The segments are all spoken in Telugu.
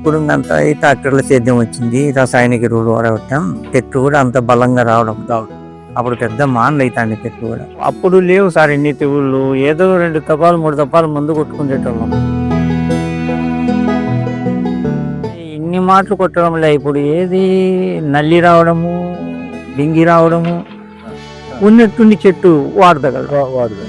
ఇప్పుడు అంతా ఈ ట్రాక్టర్ల సేద్యం వచ్చింది రసాయనిక ఎరువులు వాడటం చెట్టు కూడా అంత బలంగా రావడం అప్పుడు పెద్ద మానలు అవుతాండి చెట్టు కూడా. అప్పుడు లేవు సార్ ఎన్ని తెగుళ్ళు ఏదో రెండు తపాలు మూడు తపాలు ముందు కొట్టుకునేటోళ్ళం. ఇన్ని మాటలు కొట్టడం లే ఇప్పుడు ఏది నల్లి రావడము డింగి రావడము ఉన్నట్టుండి చెట్టు వాడదగలరు వాడుదా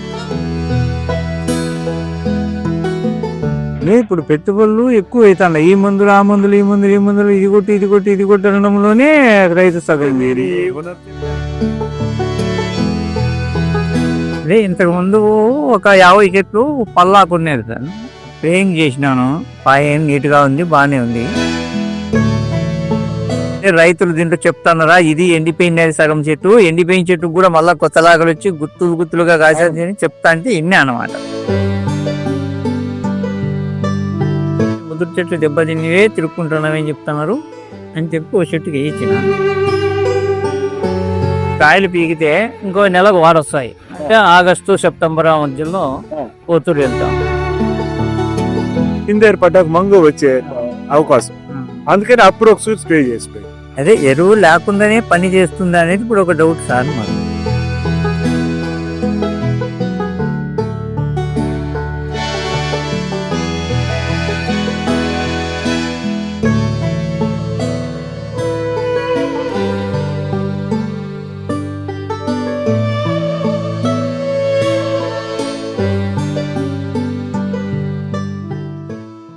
లే, ఇప్పుడు పెట్టుబడులు ఎక్కువ అవుతాయి ఈ మందులు ఆ మందులు ఈ మందులు ఈ మందులు ఇది కొట్టి ఇది కొట్టి ఇది కొట్టడంలోనే రైతు సగం అదే ఇంతకు ముందు ఒక యాభై చెట్లు పల్లాకు ఉండేది సార్. స్ప్రేయింగ్ చేసినాను? పాయ నీట్గా ఉంది బాగానే ఉంది. రైతులు దీంట్లో చెప్తున్నారా? ఇది ఎండిపోయినది సగం చెట్టు. ఎండిపోయిన చెట్టు కూడా మళ్ళా కొత్త లాగలు వచ్చి గుత్తులు గుత్తులుగా కాసేది చెప్తా అంటే ఇన్నే అన్నమాట. ముదురు చెట్లు దెబ్బతిన్నవే తిరుక్కుంటున్నామని చెప్తున్నారు? అని చెప్పి ఓ చెట్టుకి వేయించిన. కాయలు పీకితే ఇంకో నెలకు వాడొస్తాయి. అంటే ఆగస్టు సెప్టెంబర్ ఆ మధ్యలో పోతురు వెళ్తాం. కింద ఏర్పడ్డాక మంగు వచ్చే అవకాశం. అందుకని అప్పుడు ఒక సూట్ స్ప్రే చేసిపోయి అదే ఎరువు లేకుండానే పని చేస్తుంది అనేది ఇప్పుడు ఒక డౌట్ సార్ మాకు.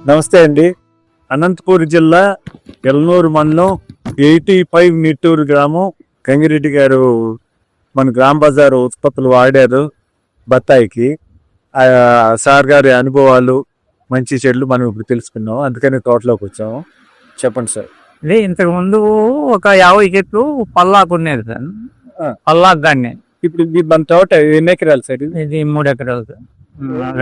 నమస్తే అండి. అనంతపూర్ జిల్లా ఎల్నూరు మండలం ఎయిటీ ఫైవ్ నిట్టూరు గ్రామం గంగిరెడ్డి గారు మన గ్రామ బజార్ ఉత్పత్తులు వాడారు బత్తాయికి. ఆ సార్ గారి అనుభవాలు మంచి చెడులు మనం ఇప్పుడు తెలుసుకున్నాం. అందుకని తోటలోకి వచ్చాము. చెప్పండి సార్. అదే ఇంతకు ముందు ఒక యాభై చెట్లు పల్లాకు ఉండేది సార్. పల్లాకు దాన్ని. ఇప్పుడు మన తోట ఎన్ని ఎకరాలు సార్ ఇది? మూడు ఎకరాలు సార్.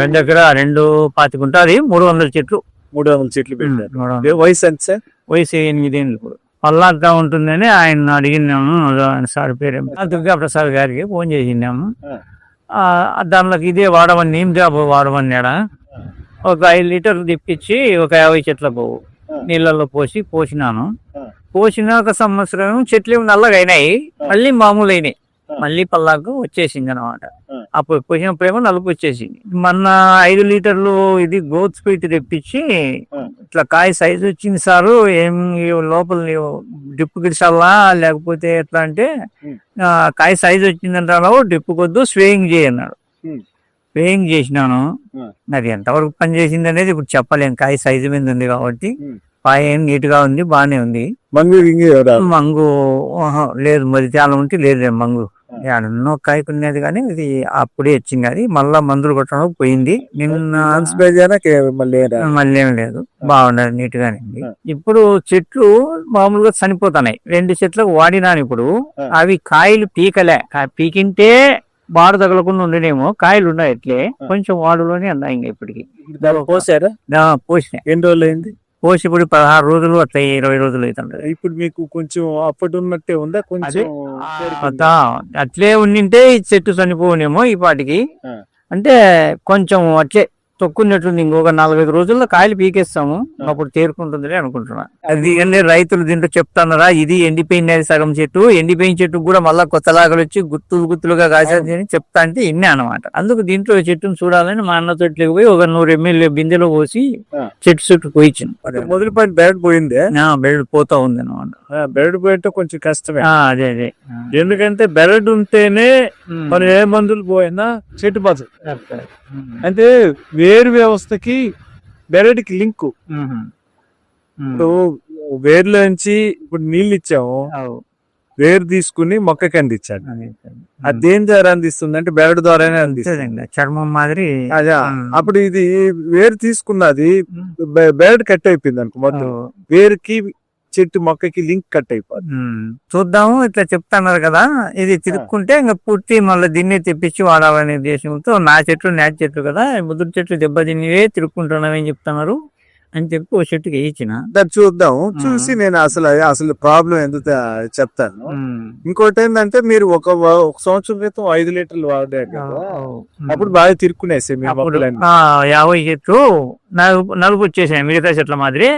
రెండు ఎకరా రెండు పాతిక ఉంటుంది మూడు వందల చెట్లు. మూడు వందల చెట్లు పెట్టారు. వయసు ఎంత సార్? వయసు ఎనిమిదేళ్ళు పల్లాగ్గా ఉంటుందని ఆయన అడిగినాము ఆయన సార్ పేరు. దుర్గా ప్రసాద్ గారికి ఫోన్ చేసినాము దానిలోకి ఇదే వాడమని నీమ్ జాబ్ వాడమన్నాడా ఒక ఐదు లీటర్లు తిప్పించి ఒక యాభై చెట్లకు నీళ్ళల్లో పోసి పోసినాను. ఆ. పోసిన ఒక సంవత్సరం చెట్లు నల్లగా అయినాయి మళ్ళీ మామూలు అయినాయి. మళ్ళీ పల్లాకు వచ్చేసింది అనమాట. అప్పుడు పోసినప్పుడేమో నలుపు వచ్చేసింది మొన్న ఐదు లీటర్లు ఇది గ్రోత్ స్పీడ్ తెప్పించి. ఇట్లా కాయ సైజు వచ్చింది సారు ఏం లోపల డిప్పు గిడిచాలా లేకపోతే ఎట్లా అంటే కాయ సైజు వచ్చిందంటావు డిప్పు కొద్దు స్వేయింగ్ చేయన్నాడు. స్వేయింగ్ చేసినాను. అది ఎంతవరకు పని చేసింది అనేది ఇప్పుడు చెప్పలేను కాయ సైజు మీద ఉంది కాబట్టి ఏం నీట్గా ఉంది బాగానే ఉంది మంగు. మంగు ఆహా, లేదు మరి చాలా ఉంటే లేదు మంగు ఎన్నో కాయకున్నది కానీ ఇది అప్పుడే వచ్చింది. అది మళ్ళా మందులు కొట్టడం పోయింది. నిన్న స్ప్రే మళ్ళీ ఏం లేదు. బాగుండదు నీట్ గానే. ఇప్పుడు చెట్లు మామూలుగా చనిపోతున్నాయి. రెండు చెట్లకు వాడినాను ఇప్పుడు. అవి కాయలు పీకలే. పీకింటే బాడు తగలకుండా ఉండనేమో. కాయలు ఉన్నాయి అట్లే. ఆ. కొంచెం వాడులోనే ఉన్నాయి ఇంకా ఇప్పటికి. పోసారా? పోసిన. ఎన్ని రోజులు అయింది పోసి ఇప్పుడు పదహారు రోజులు అట్లా ఇరవై రోజులు అవుతుంటది. ఇప్పుడు మీకు కొంచెం అప్పటి ఉన్నట్టే ఉందా? కొంచెం అట్లే ఉండింటే ఈ చెట్టు చనిపోనేమో ఈ పాటికి. అంటే కొంచెం అట్లే తొక్కున్నట్టుంది. ఇంకొక నాలుగైదు రోజుల్లో కాయలు పీకేస్తాము. అప్పుడు తేరుకుంటుందిలే అనుకుంటున్నా. అది అన్నీ రైతులు దీంట్లో చెప్తున్నారా? ఇది ఎండిపోయినది సగం చెట్టు. ఎండిపోయిన చెట్టు కూడా మళ్ళా కొత్త లాగలు వచ్చి గుత్తులు గుత్తులుగా కాసేది అని చెప్తా అంటే ఇన్నే అనమాట అందుకు దీంట్లో చెట్టును చూడాలని మా అన్న తోటలోకి పోయి ఒక నూరు ఎంఎల్ బిందెలో పోసి. చెట్టు చుట్టూ పోయించాను. మొదటి పని బెరడు పోయిందే? బెడ్ పోతా ఉంది అనమాట బెరడు పోయింటే కొంచెం కష్టమే. అదే అదే. ఎందుకంటే బెరడు ఉంటేనే మనం ఏ మందులు పోయినా చెట్టు బతు అంటే వేరు వ్యవస్థకి బెరడుకి లింక్. ఇప్పుడు వేరులోంచి ఇప్పుడు నీళ్ళు ఇచ్చాము. వేరు తీసుకుని మొక్కకి అందించాడు అది దేని ద్వారా అందిస్తుంది అంటే బెరడు ద్వారానే అందిస్తుంది. చర్మం మాదిరి. అదే. అప్పుడు ఇది వేరు తీసుకున్నది బెరడు కట్ అయిపోయింది అనుకో మొత్తం. వేరుకి చెట్టు మొక్కకి లింక్ కట్ అయిపోతుంది చూద్దాము ఇట్లా చెప్తున్నారు కదా. ఇది తిరుక్కుంటే ఇంకా పూర్తి మళ్ళీ దీన్ని తెప్పించి వాడాలనే ఉద్దేశంతో నా చెట్లు నాటి చెట్లు కదా. ముదురు చెట్లు దెబ్బతిన్నవే తిరుక్కుంటున్నామని చెప్తున్నారు. అని చెప్పి ఓ చెట్టుకి వేయించిన. దాన్ని చూద్దాం. చూసి నేను అసలు అసలు ప్రాబ్లం ఎందుకు చెప్తాను. ఇంకోటి ఏంటంటే మీరు ఒక ఒక సంవత్సరం క్రితం ఐదు లీటర్లు వాడారు కదా. అప్పుడు బాగా తిరుక్కునేసి యాభై చెట్లు నలుపు నలుపు వచ్చేసాయి మిగతా చెట్ల మాదిరి.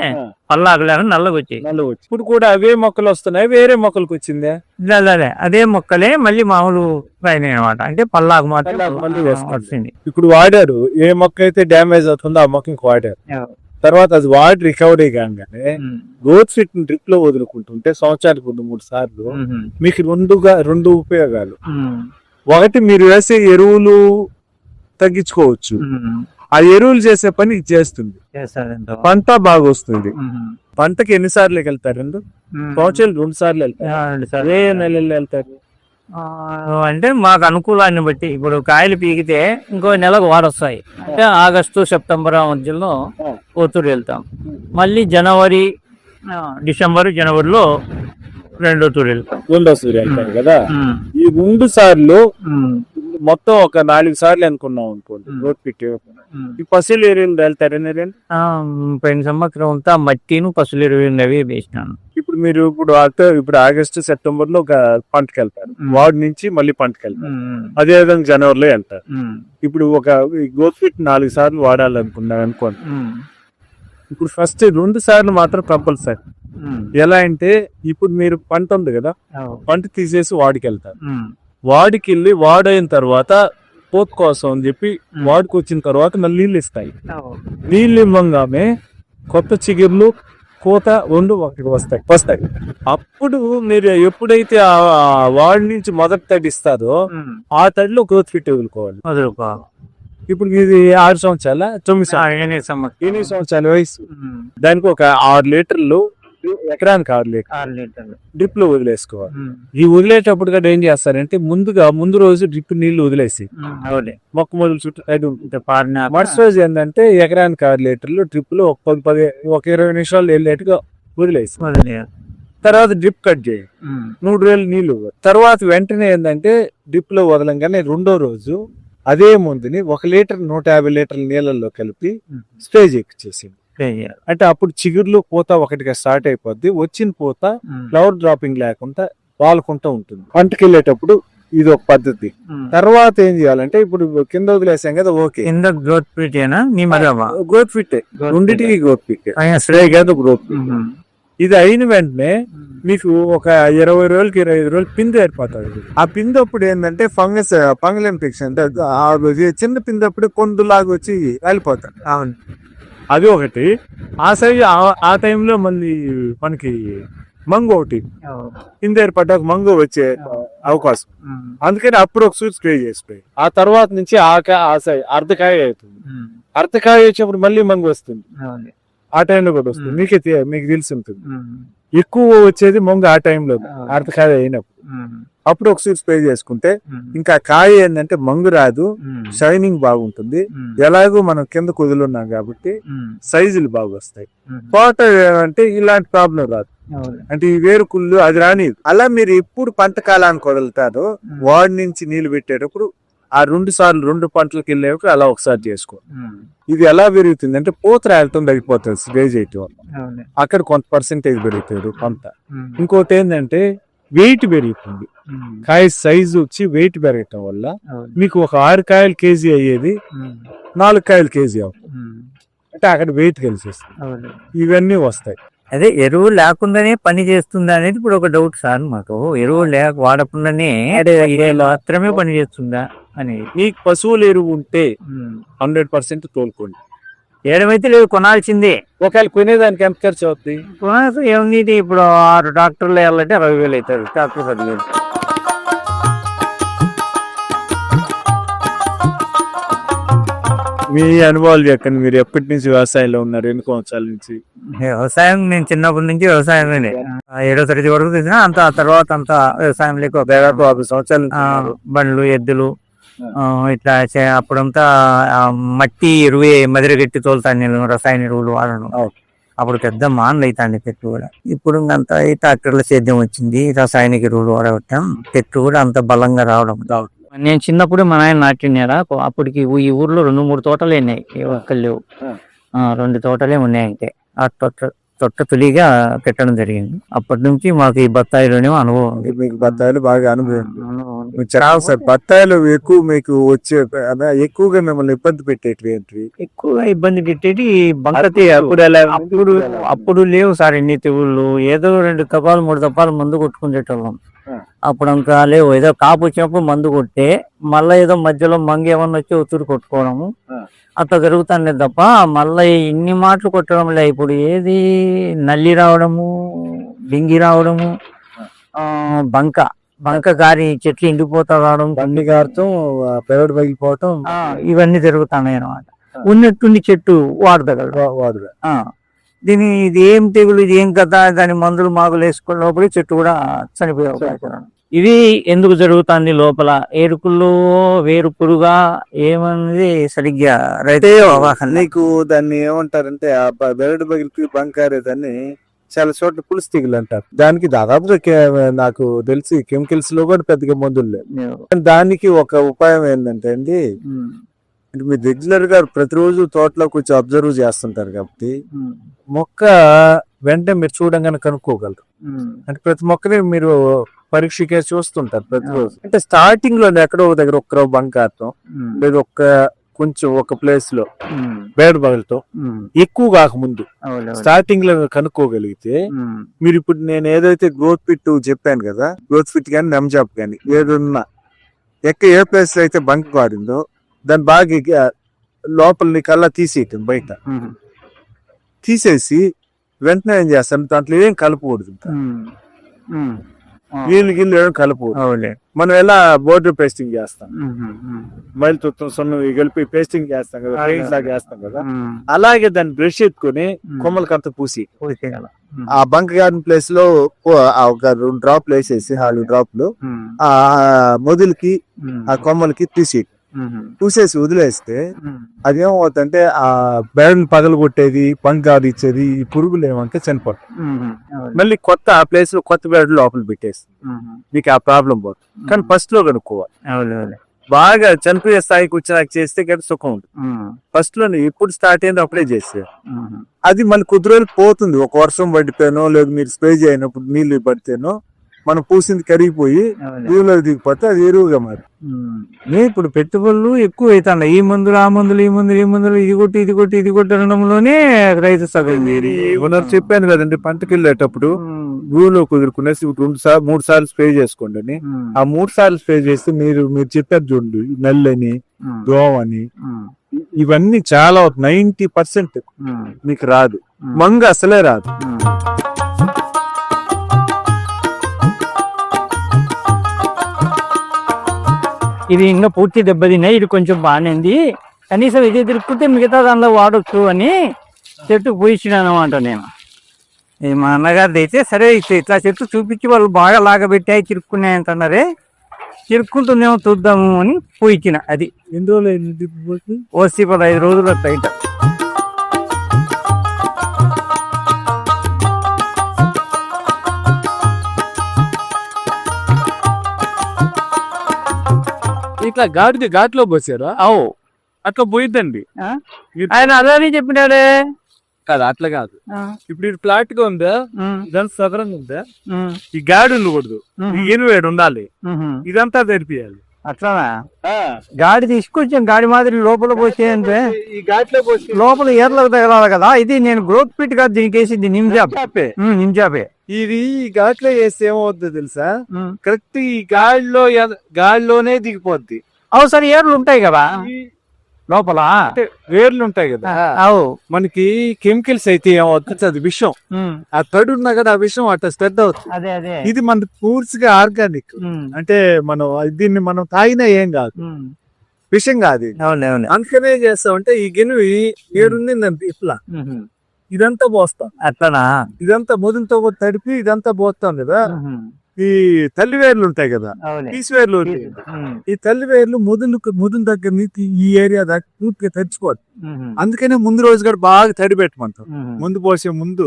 పల్లాకులాగా నల్లగా వచ్చాయి. ఇప్పుడు కూడా అవే మొక్కలు వస్తున్నాయి వేరే మొక్కలకు వచ్చిందే? అదే, అదే మొక్కలే మళ్ళీ మామూలు అయినాయి అనమాట అంటే పల్లాకు మాత్రం పల్లాకు ఇప్పుడు వాడారు. ఏ మొక్క అయితే డ్యామేజ్ అవుతుందో ఆ మొక్క ఇంక వాడారు. తర్వాత అది వాడి రికవరీ కాగానే. గ్రోత్ ఫిట్ డ్రిప్లో వదులుకుంటుంటే సంవత్సరానికి రెండు మూడు సార్లు. మీకు రెండుగా రెండు ఉపయోగాలు. ఒకటి మీరు వేసే ఎరువులు తగ్గించుకోవచ్చు. ఆ ఎరువులు చేసే పని చేస్తుంది. పంట బాగా వస్తుంది. పంటకి ఎన్ని సార్లు వెళ్తారు రెండు. సంవత్సరాలు రెండు సార్లు వెళ్తారు నెలల్లో వెళ్తారు అంటే మాకు అనుకూలాన్ని బట్టి ఇప్పుడు కాయలు పీకితే ఇంకో నెలకు వాడొస్తాయి. అంటే ఆగస్టు సెప్టెంబర్ ఆ మధ్యలో ఓతూరు వెళ్తాం. మళ్ళీ జనవరి డిసెంబర్ జనవరిలో రెండో తూరు వెళ్తాం. రెండో సూర్య వెళ్తారు కదా. ఈ రెండు సార్లు. మొత్తం ఒక నాలుగు సార్లు అనుకున్నాం అనుకోండి. రోడ్ ఉమ్. ఈ పసిలు ఎరువులు వెళ్తారు పోయిన సంవత్సరం అంతా మట్టిను పసులు ఎరువు అవి వేసినాను ఇప్పుడు మీరు ఇప్పుడు ఇప్పుడు ఆగస్టు సెప్టెంబర్లో ఒక పంటకి వెళ్తారు. వార్డు నుంచి మళ్ళీ పంటకి వెళ్తారు. అదే విధంగా జనవరిలో వెళ్తారు. ఇప్పుడు ఒక ఫిట్ నాలుగు సార్లు వాడాలనుకున్నారు అనుకోండి. ఇప్పుడు ఫస్ట్ రెండు సార్లు మాత్రం కంపల్సరీ. ఎలా అంటే ఇప్పుడు మీరు పంట ఉంది కదా. పంట తీసేసి వాడికి వెళ్తారు. వాడికి వెళ్ళి వాడైన తర్వాత పోత్ కోసం అని చెప్పి వాడికి వచ్చిన తర్వాత మళ్ళీ నీళ్ళు ఇస్తాయి. నీళ్ళు ఇవ్వంగానే కొత్త చిగుర్లు కోత రెండు ఒకటికి వస్తాయి వస్తాయి. అప్పుడు మీరు ఎప్పుడైతే ఆ వాడి నుంచి మొదటి తడి ఇస్తారో. ఆ తడిలో గ్రోత్ ఫిట్ వదులుకోవాలి వదులుకో. ఇప్పుడు ఇది ఆరు సంవత్సరాల? తొమ్మిది ఎనిమిది సంవత్సరం ఎనిమిది సంవత్సరాల వయసు. దానికి ఒక ఆరు లీటర్లు ఎకరానికి ఆరు లీటర్ ఆరు లీటర్లు డ్రిప్లో వదిలేసుకోవాలి. ఈ వదిలేటప్పుడు కూడా ఏం చేస్తారంటే ముందుగా ముందు రోజు డ్రిప్ నీళ్ళు వదిలేసి మొక్క మొదలు చుట్టూ మరుసటి రోజు ఏంటంటే ఎకరానికి ఆరు లీటర్లు డ్రిప్లో ఒక పది పది ఒక ఇరవై నిమిషాలు వెళ్ళేట్టుగా వదిలేసి. తర్వాత డ్రిప్ కట్ చేయి. మూడు వేలు నీళ్ళు. తర్వాత వెంటనే ఏంటంటే డ్రిప్లో వదలంగానే రెండో రోజు అదే మందుని ఒక లీటర్ నూట యాభై లీటర్ల నీళ్ళల్లో కలిపి ఉమ్. స్టేజ్ అంటే అప్పుడు చిగుర్లు పూత ఒకటిగా స్టార్ట్ అయిపోద్ది. వచ్చిన పూత. ఫ్లవర్ డ్రాపింగ్ లేకుండా వాలుకుంటూ ఉంటుంది. పంటకి వెళ్ళేటప్పుడు ఇది ఒక పద్ధతి. తర్వాత ఏం చేయాలంటే ఇప్పుడు కింద వదిలేసాం కదా ఓకే. కింద గ్రోత్ మరవా? గ్రోత్ ఫిట్ రెండింటికి గ్రోత్ ఫిట్ స్ప్రే కాదు గ్రోత్ ఇది అయిన వెంటనే మీకు ఒక ఇరవై రోజులకి ఇరవై ఐదు రోజులు పిండి ఏర్పడుతుంది ఆ పిండి అప్పుడు ఏంటంటే ఫంగస్ ఫంగల్ ఇన్ఫెక్షన్. చిన్న పిండి అప్పుడు కొందులాగా వచ్చి కాలిపోతాడు అవును. అది ఒకటి ఆ సైజు ఆ టైంలో మళ్ళీ మనకి మంగు ఒకటి కింద ఏర్పడ్డాక మంగు వచ్చే అవకాశం. అందుకని అప్పుడు ఒక సూట్ స్ప్రే చేసిపోయి ఆ తర్వాత నుంచి ఆ అర్ధకాయ అవుతుంది. అర్ధకాయ వచ్చేప్పుడు మళ్ళీ మంగు వస్తుంది. ఆ టైంలో కూడా వస్తుంది. మీకే మీకు తెలిసి ఉంటుంది. ఎక్కువ వచ్చేది మొంగ ఆ టైంలో. అర్ధకాయ అయినప్పుడు. అప్పుడు ఒక సూట్ స్ప్రే చేసుకుంటే. ఇంకా కాయ ఏంటంటే మంగు రాదు. షైనింగ్ బాగుంటుంది. ఎలాగో మనం కింద కుదులున్నాం కాబట్టి. సైజులు బాగా వస్తాయి. తోట అంటే ఇలాంటి ప్రాబ్లం రాదు. అంటే ఈ వేరు కుళ్ళు అది రాని అలా మీరు ఎప్పుడు పంట కాలానికి వదులుతారో వాడి నుంచి నీళ్ళు పెట్టేటప్పుడు ఆ రెండు సార్లు రెండు పంటలకు వెళ్ళేప్పుడు అలా ఒకసారి చేసుకో. ఇది ఎలా పెరుగుతుంది అంటే పూత రాయటం తగ్గిపోతుంది స్ప్రే చేయటం వల్ల. అక్కడ కొంత పర్సెంటేజ్ పెరుగుతాడు కొంత. ఇంకోటి ఏంటంటే వెయిట్ పెరుగుతుంది. కాయ సైజు వచ్చి వెయిట్ పెరగటం వల్ల. మీకు ఒక ఆరు కాయలు కేజీ అయ్యేది. నాలుగు కాయలు కేజీ అవుతుంది. అంటే అక్కడ వెయిట్ కలిసేస్తుంది అవును. ఇవన్నీ వస్తాయి అదే ఎరువు లేకుండానే పని చేస్తుందా అనేది ఇప్పుడు ఒక డౌట్ సార్ మాకు ఎరువు లేక వాడకుండానే మాత్రమే పని చేస్తుందా అనేది మీకు పశువుల ఎరువు ఉంటే. హండ్రెడ్ పర్సెంట్ తోలుకోండి ఏడమైతే లేదు కొనాల్సిందే. ఒకవేళ కొనేదానికి ఎంత ఖర్చు అవుతుంది కొనాల్సి ఏముంది ఇప్పుడు ఆరు డాక్టర్లు వెళ్ళాలంటే అరవై వేలు అవుతారు డాక్టర్ పదివేలు. మీ అనుభవాలు చెప్పండి. మీరు ఎప్పటి నుంచి వ్యవసాయంలో ఉన్నారు? ఎన్ని సంవత్సరాల నుంచి? వ్యవసాయం నేను చిన్నప్పటి నుంచి వ్యవసాయమే ఏడో తరగతి వరకు తెలిసిన అంత తర్వాత అంతా వ్యవసాయం లేక దాదాపు సంవత్సరాల. బండ్లు ఎద్దులు ఇట్లా చే- అప్పుడంతా మట్టి ఎరువే మదిరగట్టి తోలుతాను నేను రసాయన ఎరువులు వాడను. అప్పుడు పెద్ద మాన్లు అవుతాండి చెట్టు కూడా ఇప్పుడు అంతా ఈ ట్రాక్టర్ల సేద్యం వచ్చింది రసాయనిక ఎరువులు వాడటం చెట్టు కూడా అంత బలంగా రావడం. నేను చిన్నప్పుడు మా నాయన నాటినారా అప్పటికి ఈ ఊర్లో రెండు మూడు తోటలు ఆ. ఆ, రెండు తోటలే ఉన్నాయి అంతే ఆ తొట్ట తొట్ట తొలిగా పెట్టడం జరిగింది. అప్పటి నుంచి మాకు ఈ బత్తాయిలోనే అనుభవం మీకు బత్తాయిలు బాగా అనుభవం చెప్పండి సార్ బత్తాయిలు ఎక్కువ మీకు వచ్చే ఎక్కువగా మిమ్మల్ని ఇబ్బంది పెట్టేటివి ఏంటివి? ఎక్కువగా ఇబ్బంది పెట్టేది బంకతి అప్పుడు అప్పుడు అప్పుడు లేవు సార్ ఎన్ని తెగుళ్ళు. ఏదో రెండు తపాలు మూడు తపాలు మందు కొట్టుకునేటోళ్ళం. అప్పుడు ఇంకా లేవు. ఏదో కాపు వచ్చినప్పుడు మందు కొట్టే మళ్ళీ ఏదో మధ్యలో మంగ ఏమన్నా వచ్చి ఒత్తురు కొట్టుకోవడము. అట్లా జరుగుతానే తప్ప మళ్ళీ ఇన్ని మాటలు కొట్టడం లే ఇప్పుడు ఏది నల్లి రావడము బింగి రావడము ఆ, బంక బంక గారి చెట్లు ఎండిపోతా రావడం. బండి గారితో పెరడు పగిలిపోవటం. ఇవన్నీ జరుగుతున్నాయి అన్నమాట. ఉన్నట్టుండి చెట్టు వాడదగలరు వా- వాదుగా ఆ, దీని ఇది ఏం తెగులు ఇది ఏం కథ దాని మందులు మాకులు వేసుకున్న లోపల చెట్టు కూడా చనిపోయే అవకాశం. ఇది ఎందుకు జరుగుతుంది లోపల? ఏరుకుల్లో వేరు పురుగా ఏమన్నది సరిగ్గా? రైతు. నీకు దాన్ని ఏమంటారంటే ఆ బెరడు పగిలికి బంకారే దాన్ని చాలా చోట్ల పులుసు తెగులు అంటారు. దానికి దాదాపుగా కే- నాకు తెలిసి కెమికల్స్లో కూడా పెద్దగా మందులు లేవు. దానికి ఒక ఉపాయం ఏంటంటే అండి అంటే మీరు రెగ్యులర్గా ప్రతిరోజు తోటలో కొంచెం అబ్జర్వ్ చేస్తుంటారు కాబట్టి మొక్క వెంటనే మీరు చూడంగానే కనుక్కోగలరు. అంటే ప్రతి మొక్కని మీరు పరీక్షకే చూస్తుంటారు ప్రతిరోజు. అంటే స్టార్టింగ్లో ఎక్కడో దగ్గర ఒక్క బంకారతో ఉమ్, లేదా ఒక్క కొంచెం ఒక ప్లేస్లో బేడ బగలతో ఎక్కువ కాకముందు. స్టార్టింగ్లో కనుక్కోగలిగితే మీరు ఇప్పుడు నేను ఏదైతే గ్రోత్ ఫిట్ చెప్పాను కదా గ్రోత్ ఫిట్ కానీ నెమ్జాప్ కానీ ఏదన్నా ఎక్క ఏ ప్లేస్లో అయితే బంక్ వాడిందో దాన్ని బాగా ఎగ- లోపల కల్లా తీసేయటం బయట తీసేసి వెంటనే ఏం చేస్తాను దాంట్లో ఏం కలపకూడదు నీళ్ళు గిల్లు ఏం కలపకూడదు. మనం ఎలా బోర్డర్ పేస్టింగ్ చేస్తాం మైల్ తుత్తం సొన్నం కలిపి పేస్టింగ్ చేస్తాం కదా. పెయింట్ లాగా చేస్తాం కదా అలాగే దాన్ని బ్రష్ ఎత్తుకొని. కొమ్మలకంత పూసి ఆ బంక్ గార్డెన్ ప్లేస్లో ఒక రెండు డ్రాప్లు వేసేసి నాలుగు డ్రాప్లు ఆ మొదలుకి ఆ కొమ్మలకి తీసి పూసేసి వదిలేస్తే ఉమ్, అది ఏమవుతుందంటే ఆ బెరడు పగలు కొట్టేది గార్డ్ ఇచ్చేది ఈ పురుగులు ఏమంటే చనిపోతాయి. మళ్ళీ కొత్త ఆ ప్లేస్లో కొత్త బెరడు లోపల పెట్టేస్తుంది. మీకు ఆ ప్రాబ్లం పోతుంది కానీ ఫస్ట్లో కనుక్కోవాలి. బాగా చనిపోయే స్థాయికి వచ్చినాక చేస్తే కానీ సుఖం ఉమ్, ఫస్ట్లో ఎప్పుడు స్టార్ట్ అయిందో అప్పుడే చేస్తే అది మళ్ళీ కొద్ది రోజులు పోతుంది. ఒక వర్షం పడితేనో లేదు మీరు స్ప్రే చేయనప్పుడు నీళ్ళు పడితేనో మనం పూసింది కరిగిపోయి. భూమిలో దిగిపోతే అది ఎరువుగా మరి. ఇప్పుడు పెట్టుబడులు ఎక్కువ అవుతాయి ఈ మందులు ఆ మందులు ఈ మందులు ఈ మందులు ఇది కొట్టి ఇది కొట్టి ఇది కొట్టి అనడంలోనే రైతు సగం ఓనర్ చెప్పాను కదండి పంటకి వెళ్ళేటప్పుడు భూమిలో కుదురుకునేసి రెండు సార్లు మూడు సార్లు స్ప్రే చేసుకోండి ఆ మూడు సార్లు స్ప్రే చేస్తే మీరు మీరు చెప్పారు చూడండి నల్లని దోమని. ఇవన్నీ చాలా నైన్టీ పర్సెంట్ మీకు రాదు. మంగ అసలే రాదు. ఇది ఇంకా పూర్తి దెబ్బతిన్నాయి. ఇది కొంచెం బాగానే ఉంది కనీసం ఇది తిరుక్కుంటే మిగతా దానిలో వాడొచ్చు అని చెట్టు పోయించిన అనమాట నేను. ఇది మా అన్నగారిది అయితే సరే ఇట్లా ఇట్లా చెట్టు చూపించి వాళ్ళు బాగా లాగబెట్టాయి చిరుక్కున్నాయి అంటున్నారే. చిరుక్కుంటుందేమో చూద్దాము అని పోయించిన అది. ఎన్ని రోజులు? ఓసి పదహైదు రోజుల బయట ఇట్లా ఘాటి ఘాట్లో పోసారా? అవు. అట్లా పోయిద్దండి? ఆయన అదే చెప్పినాడే. కాదు అట్లా కాదు. ఇప్పుడు ఇది ఫ్లాట్గా ఉందా ఇదంతా సదరంగా ఉందా? ఈ గాడి ఉండకూడదు. ఎనివేడు ఉండాలి. ఇదంతా తెరిపియాలి అట్లానా? గాడి తీసుకొచ్చాం గాడి మాదిరి లోపల పోసేయంటే ఈ ఘాట్లో పోసి. లోపల ఏర్లకు తగలాలి కదా ఇది నేను గ్రోత్ ఫిట్గా దీనికి వేసింది. ఉమ్, నిమ్జాబే ఇది ఈ ఘాట్లో వేస్తే ఏమవుతుందో తెలుసా. కరెక్ట్ ఈ గాలిలో ఎద- గాలిలోనే దిగిపోద్ది. అవు సరే ఏర్లు ఉంటాయి కదా. ఈ లోపల వేర్లు ఉంటాయి కదా. మనకి కెమికల్స్ అయితే ఏమవుతుంది అది విషం. ఆ తడి ఉన్నా కదా ఆ విషం అట్లా స్ప్రెడ్ అవుతుంది. అదే అదే. ఇది మన పూర్తిగా ఆర్గానిక్. అంటే మనం దీన్ని మనం తాగినా ఏం కాదు. ఉమ్. విషం కాదు ఇది. అవును అవును అందుకనే ఏం చేస్తామంటే ఈ గిన్నె ఏడుంది ఇట్లా. ఇదంతా పోస్తాం. అట్లనా? ఇదంతా మొదలుతో తడిపి ఇదంతా పోస్తాం కదా. ఈ తల్లి వేర్లు ఉంటాయి కదా అవునే. పీసు వేర్లు ఉంటాయి కదా. ఉమ్, ఈ తల్లి వేర్లు మొదలు మొదలు దగ్గర నుంచి ఈ ఏరియా దాకా పూర్తిగా ఉహు. అందుకనే ముందు రోజు కూడా బాగా తడి పెట్టమంటాం. ముందు పోసే ముందు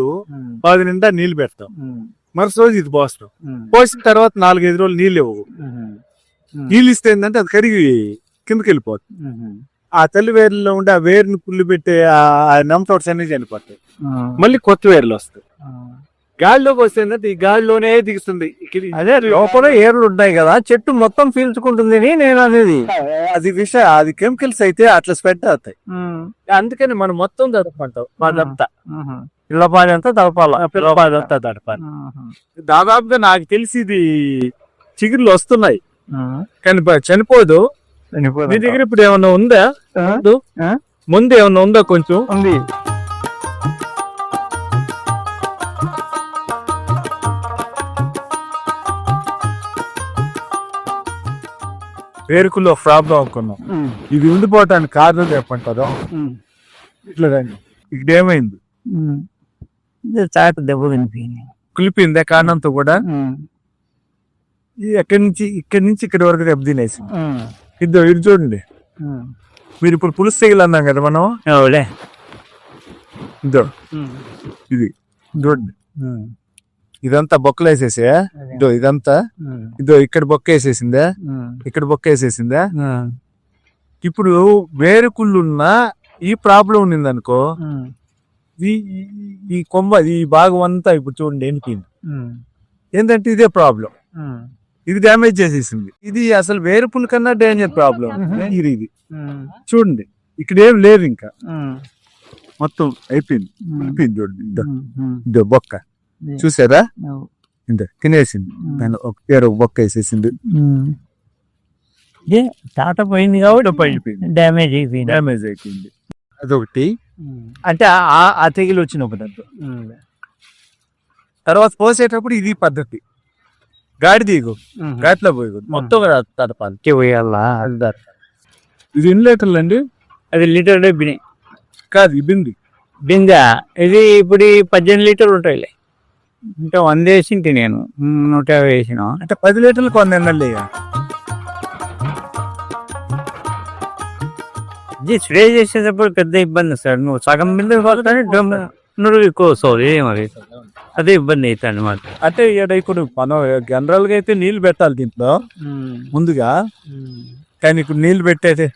పది నిండా నీళ్ళు పెడతాం. మరుసటి రోజు ఇది పోస్తాం. పోసిన తర్వాత నాలుగైదు రోజులు నీళ్ళు ఇవ్వవు. నీళ్ళు ఇస్తే ఏంటంటే అది కరిగి కిందకి వెళ్ళిపోతుంది. ఆ తల్లి వేరులో ఉండి ఆ వేరుని పుల్లు పెట్టి ఆ నెమటోడ్స్ అన్ని చనిపోతాయి. మళ్ళీ కొత్త వేర్లు వస్తాయి. గాలిలోకి వస్తే ఏంటంటే ఈ గాలిలోనే దిగుతుంది. అదే లోపల ఏర్లు ఉంటాయి కదా చెట్టు మొత్తం పీల్చుకుంటుంది అని నేను అనేది. అది విష అది కెమికల్స్ అయితే అట్లా స్ప్రెడ్ అవుతాయి. అందుకని మనం మొత్తం తడపంటాం పిల్లపాది అంతా తలపాల అదంతా తడపాలి. దాదాపుగా నాకు తెలిసి ఇది చిగుర్లు వస్తున్నాయి. కానీ చనిపోదు. మీ దగ్గర ఇప్పుడు ఏమన్నా ఉందా? ముందు ఏమన్నా ఉందా కొంచెం? ఉంది. పేరుకుల్లో ప్రాబ్లం అనుకున్నాం. ఇది ఉండిపోవటానికి కారణం చెప్పంటారు ఇట్లా రండి. ఇక్కడ ఏమైంది చాట దెబ్బ వినిపోయింది కులిపిందే కారణంతో కూడా ఎక్కడి నుంచి ఇక్కడి నుంచి ఇక్కడి వరకు దెబ్బ తినేసి. ఇద్దరు ఇది చూడండి. మీరు ఇప్పుడు పులుసు తెగిలి అన్నాం కదా మనం? ఇద్దరు ఇది. చూడండి. ఇదంతా బొక్కలు వేసేసే ఇదో ఇదంతా? ఇదో ఇక్కడ బొక్క వేసేసిందా ఇక్కడ బొక్క వేసేసిందా ఇప్పుడు వేరే కుళ్ళున్నా ఈ ప్రాబ్లం ఉన్నింది అనుకో ఈ కొమ్మ ఈ భాగం అంతా ఇప్పుడు చూడండి ఎనికింది ఏంటంటే ఇదే ప్రాబ్లం. ఇది డ్యామేజ్ చేసేసింది. ఇది అసలు వేరు పుల్ కన్నా డేంజర్ ప్రాబ్లం. ఇది. ఇది చూడండి. ఇక్కడ ఏం లేదు ఇంకా. మొత్తం అయిపోయింది. అయిపోయింది చూడండి. ఇదో బొక్క. చూసారా? ఇంత తినేసింది. దానిలో ఒక పేరు బొక్క వేసేసింది తాట పోయింది కాబట్టి అయిపోయింది డ్యామేజ్ అయిపోయింది. డ్యామేజ్ అయిపోయింది. అదొకటి. అంటే ఆ ఆ తెగిలి వచ్చినప్పుడు అంతా. తర్వాత పోసేటప్పుడు ఇది పద్ధతి. గాడి దిగు. గాడిలో పోయి మొత్తం తడపాలి పోయాలా? ఇది ఎన్ని లీటర్లు అండి? అది లీటర్ బిని. కాదు బింది. బిందె? ఇది ఇప్పుడు ఈ పద్దెనిమిది లీటర్లు ఉంటాయిలే. ఇంకా వంద వేసింటి నేను. నూట యాభై వేసిన అంటే పది లీటర్లు కొన్ని ఎన్నెల్లి ఇది స్ప్రే చేసేటప్పుడు పెద్ద ఇబ్బంది సార్. నువ్వు సగం బిందె కొడతానే నువ్వు ఎక్కువ వస్తుంది. మరి? అదే ఇబ్బంది అవుతుంది అనమాట అంటే ఈడ ఇప్పుడు మనం జనరల్గా అయితే నీళ్ళు పెట్టాలి దీంట్లో. ముందుగా. కానీ ఇప్పుడు నీళ్ళు పెట్టేది.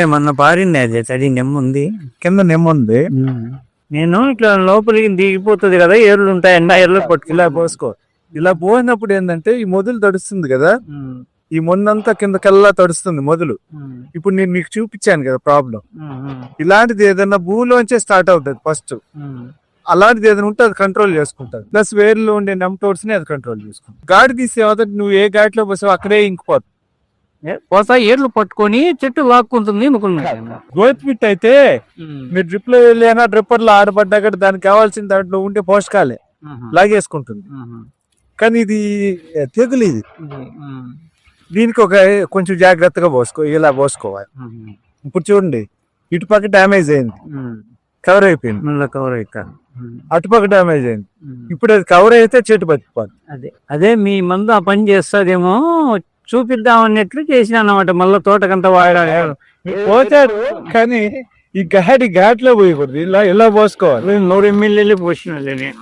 ఏమన్నా పారింది అది తడి నెమ్ముంది. కింద నిమ్మ ఉంది నేను ఇట్లా లోపలికి దిగిపోతుంది కదా ఏర్లు ఉంటాయి ఎండ ఏర్లు పట్టుకు ఇలా పోసుకో. ఇలా పోయినప్పుడు ఏంటంటే ఈ మొదలు తడుస్తుంది కదా ఈ మొన్నంతా కిందకెల్లా తడుస్తుంది మొదలు. ఇప్పుడు నేను మీకు చూపించాను కదా ప్రాబ్లం. ఇలాంటిది ఏదైనా భూమిలోంచే స్టార్ట్ అవుతుంది ఫస్ట్. అలాంటిది ఏదైనా ఉంటే అది కంట్రోల్ చేసుకుంటుంది ప్లస్ వేర్లో ఉండే నెమ్టోడ్స్ని అది కంట్రోల్ చేసుకుంటుంది గాడి తీసే మొదటి నువ్వు ఏ గాడిలో పోసావు అక్కడే ఇంకిపోతుంది పోతా ఏర్లు పట్టుకొని చెట్టు లాక్కుంటుంది అనుకున్నా. గ్రోత్ ఫిట్ అయితే మీరు డ్రిప్లో వెళ్ళినా డ్రిప్పర్లో ఆడబడ్డా కూడా దానికి కావాల్సిన దాంట్లో ఉండే పోషకాలే. లాగేసుకుంటుంది. కానీ ఇది తెగులు ఇది. దీనికి ఒక కొంచెం జాగ్రత్తగా పోసుకో ఇలా పోసుకోవాలి. ఇప్పుడు చూడండి ఇటుపక్క డ్యామేజ్ అయింది. కవర్ అయిపోయింది. మళ్ళీ కవర్ అవుతాను అటుపక్క డ్యామేజ్ అయింది. ఇప్పుడు అది కవర్ అయితే చెట్టు బతికిపోతుంది అదే అదే మీ మందు ఆ పని చేస్తుందేమో చూపిద్దాం అన్నట్లు చేసిన అన్నమాట మళ్ళీ తోటకంతా వాడాలి. పోతాడు కానీ ఈ గాడి ఘాట్లో పోయకూడదు. ఇలా ఇలా పోసుకోవాలి. నూరు ఎమ్మెల్యేలు పోసినలే నేను.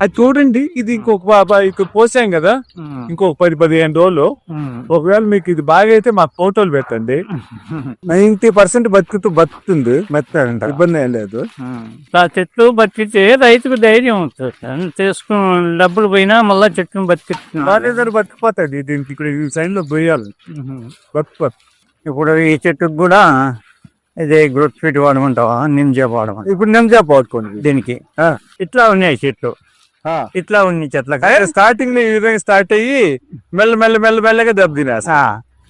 అది చూడండి ఇది ఇంకొక బాబా ఇక్కడ పోసాం కదా. ఇంకొక పది పదిహేను రోజులు. ఒకవేళ మీకు ఇది బాగా అయితే మాకు ఫోటోలు పెట్టండి. నైన్టీ పర్సెంట్ బతుకుతూ బతుకుతుంది మెత్తాడంట. ఇబ్బంది ఏం లేదు. ఆ. చెట్లు బతికితే రైతుకు ధైర్యం అవుతుంది చేసుకుని డబ్బులు పోయినా మళ్ళా చెట్టును బతికిస్తున్నా బాగా బతికిపోతాడు దీనికి ఇక్కడ ఈ సైడ్లో పోయాలి. బతికిపోతుంది ఇప్పుడు ఈ చెట్టుకు కూడా ఇదే గ్రోత్ ఫిట్ వాడమంటావా? నింజా వాడమంటావా? ఇప్పుడు నెమ్జా పోట్టుకోండి దీనికి. ఇట్లా ఉన్నాయి చెట్లు. ఇట్లా ఉన్నాయి చెట్లకి స్టార్టింగ్లో ఈ విధంగా స్టార్ట్ అయ్యి మెల్ల మెల్ల మెల్ల మెల్లగా దెబ్బ తినేస్తా. ఆ,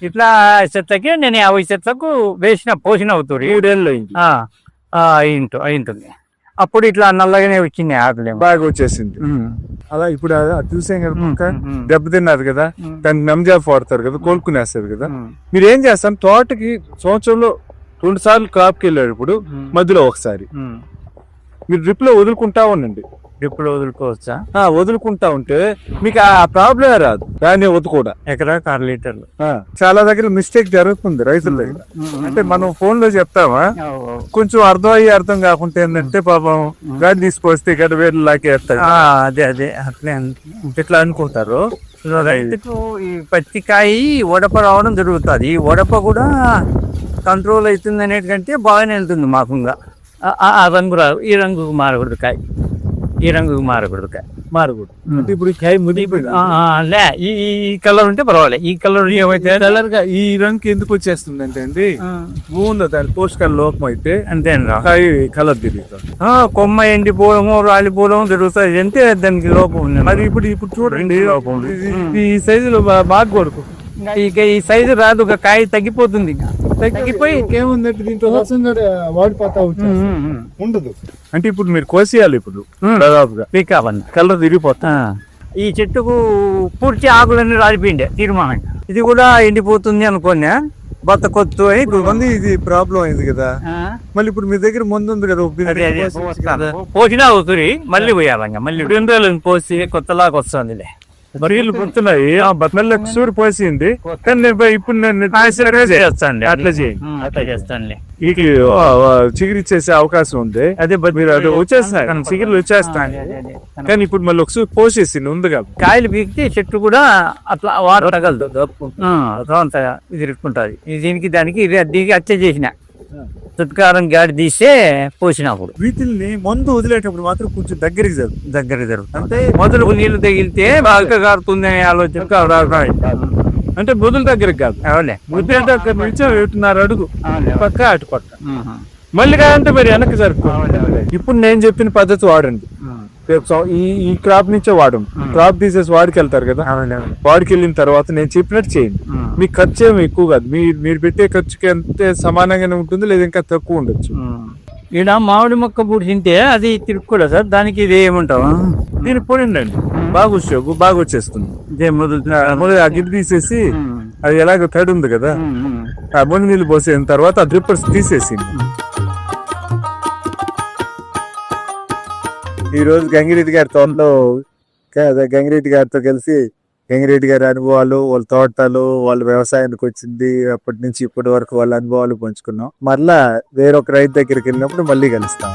ఇట్లా చెట్లకి నేను యాభై చెట్లకు వేసిన పోసిన అవుతుంది మూడేళ్ళు అయింటు అయింటుంది. అప్పుడు ఇట్లా నల్లగానే వచ్చింది ఆకులేమో. బాగా వచ్చేసింది. అలా ఇప్పుడు చూసాం కదా ఉమ్, పక్క. ఉమ్, దెబ్బ తిన్నారు కదా. ఉమ్. దానికి నెమ్జా వాడతారు కదా కోలుకునేస్తారు కదా. మీరు ఏం చేస్తాం తోటకి సంవత్సరంలో రెండు సార్లు క్రాప్కి వెళ్ళారు ఇప్పుడు మధ్యలో ఒకసారి. మీరు డ్రిప్లో వదులుకుంటా ఉండండి. ఇప్పుడు వదులుకోవచ్చా? ఆ, వదులుకుంటా ఉంటే మీకు ఆ ప్రాబ్లమే రాదు. దాన్ని వదుకోడా ఎకరాకు ఆరు లీటర్లు. చాలా దగ్గర మిస్టేక్ జరుగుతుంది రైతుల దగ్గర. అంటే మనం ఫోన్లో చెప్తామా. కొంచెం అర్థం అయ్యి అర్థం కాకుండా ఏంటంటే పాపం గాడి తీసుకొస్తే ఇక్కడ వేలు లాకేస్తారు ఆ, అదే అదే. అట్లే ఇట్లా అనుకుంటారు. రైతుకు ఈ పత్తికాయ వడప రావడం జరుగుతుంది. ఈ వడప కూడా కంట్రోల్ అవుతుంది అనేటికంటే బాగానే వెళ్తుంది మాకుంగా ఆ- ఆ- ఆ రంగు రాదు ఈ రంగుకు మారకూడదు కాయ. ఈ రంగుకు మారకూడదు మారకూడదు. ఇప్పుడు కాయ ఆ, లే ఈ ఈ కలర్ ఉంటే పర్వాలేదు ఈ కలర్ ఏమైతే కలర్గా ఈ రంగు ఎందుకు వచ్చేస్తుంది అంటే అండి భూమిలో దాని పోషకాల లోపం అయితే అంతేనరా కాయ కలర్ తిరుగుతుంది. కొమ్మ ఎండిపోవడము రాలిపోవడం జరుగుతుంది అంటే దానికి లోపం ఉంది మరి ఇప్పుడు ఇప్పుడు చూడండి ఈ సైజులో బాగా కొడుకు. ఇంకా ఈ సైజు రాదు ఒక కాయ తగ్గిపోతుంది ఇంకా. తగ్గిపోయి దీంట్లో రసం వాడిపోతా. ఉండదు. అంటే ఇప్పుడు మీరు కోసేయాలి ఇప్పుడు. దాదాపుగా. పీక్ అవ్వండి కలర్ తిరిగిపోతా. ఈ చెట్టుకు పూర్తి ఆకులన్నీ రాలిపోయిండే తీర్మానంగా ఇది కూడా ఎండిపోతుంది అనుకోన్నా బత్త కొత్తు అయి కొంతమంది ఇది ప్రాబ్లం అయింది కదా. మళ్ళీ ఇప్పుడు మీ దగ్గర మందు ఉంది కదా. పోసినా అవుతుంది మళ్ళీ పోయాలంగా మళ్ళీ. రెండు రోజులు పోసి కొత్తలాగా వస్తుందిలే. మరి వీళ్ళు గుర్తున్నాయి. ఆ బట్టల సూరి పోసింది. కానీ ఇప్పుడు నేను చేస్తాండి అట్లా చేయండి అట్లా చేస్తానులే. చిగురిచ్చేసే అవకాశం ఉంది. అదే మీరు అది చిగురులు వచ్చేస్తాయి. అదే, అదే. కానీ ఇప్పుడు మళ్ళీ ఒకసారి పోసేసింది ఉంది కాబట్టి కాయలు పీకితే చెట్టు కూడా అట్లా వాటర్ తగలదు. అంత ఇది ఇరుక్కుంటుంది. ఇది దీనికి దానికి ఇది దీనికి అచ్చే చేసిన. చుట్కారం గాడి తీసే పోసినప్పుడు వీటిల్ని మందు వదిలేటప్పుడు మాత్రం కొంచెం దగ్గరికి జరుగు దగ్గర జరుగుతుంది అంటే మొదలు నీళ్ళు తగిలితే బాగా కారుతుంది అనే ఆలోచన. అంటే బుధుల దగ్గరికి కాదు అవునులే. బుద్ధి దగ్గర నుంచి ఒకటిన్నర అడుగు. పక్క అటు పక్క. మళ్ళీ కాదంటే మరి వెనక్కి జరుపు అవునులే, అవునులే. ఇప్పుడు నేను చెప్పిన పద్ధతి వాడండి. రేపు సం- ఈ ఈ క్రాప్ నుంచే వాడం క్రాప్ తీసేసి వాడికి వెళ్తారు కదా. వాడికి వెళ్ళిన తర్వాత నేను చెప్పినట్టు చేయండి. ఉమ్. మీ ఖర్చు ఏమి ఎక్కువ కాదు. మీ మీరు పెట్టే ఖర్చుకి అంతే సమానంగానే ఉంటుంది లేదా ఇంకా తక్కువ ఉండొచ్చు. ఉమ్. ఈడ మామిడి మొక్క పుడిచింటే అది తిరుక్కోలే సార్? దానికి ఇది ఏమంటావా? దీన్ని పోయిండండి బాగా వచ్చావు బాగా వచ్చేస్తుంది. ఇదే మొదలు మొదలు ఆ గిన్నె తీసేసి. అది ఎలాగో తడి ఉంది కదా. ఆ ముందు నీళ్ళు పోసిన తర్వాత ఆ డ్రిప్పర్స్ తీసేసింది. ఈ రోజు గంగిరెడ్డి గారి తోటలో గంగిరెడ్డి గారితో కలిసి గంగిరెడ్డి గారి అనుభవాలు వాళ్ళ తోటలు వాళ్ళ వ్యవసాయానికి వచ్చింది అప్పటి నుంచి ఇప్పటి వరకు వాళ్ళ అనుభవాలు పంచుకున్నాం. మళ్ళా వేరొక రైతు దగ్గరికి వెళ్ళినప్పుడు మళ్ళీ కలుస్తాం.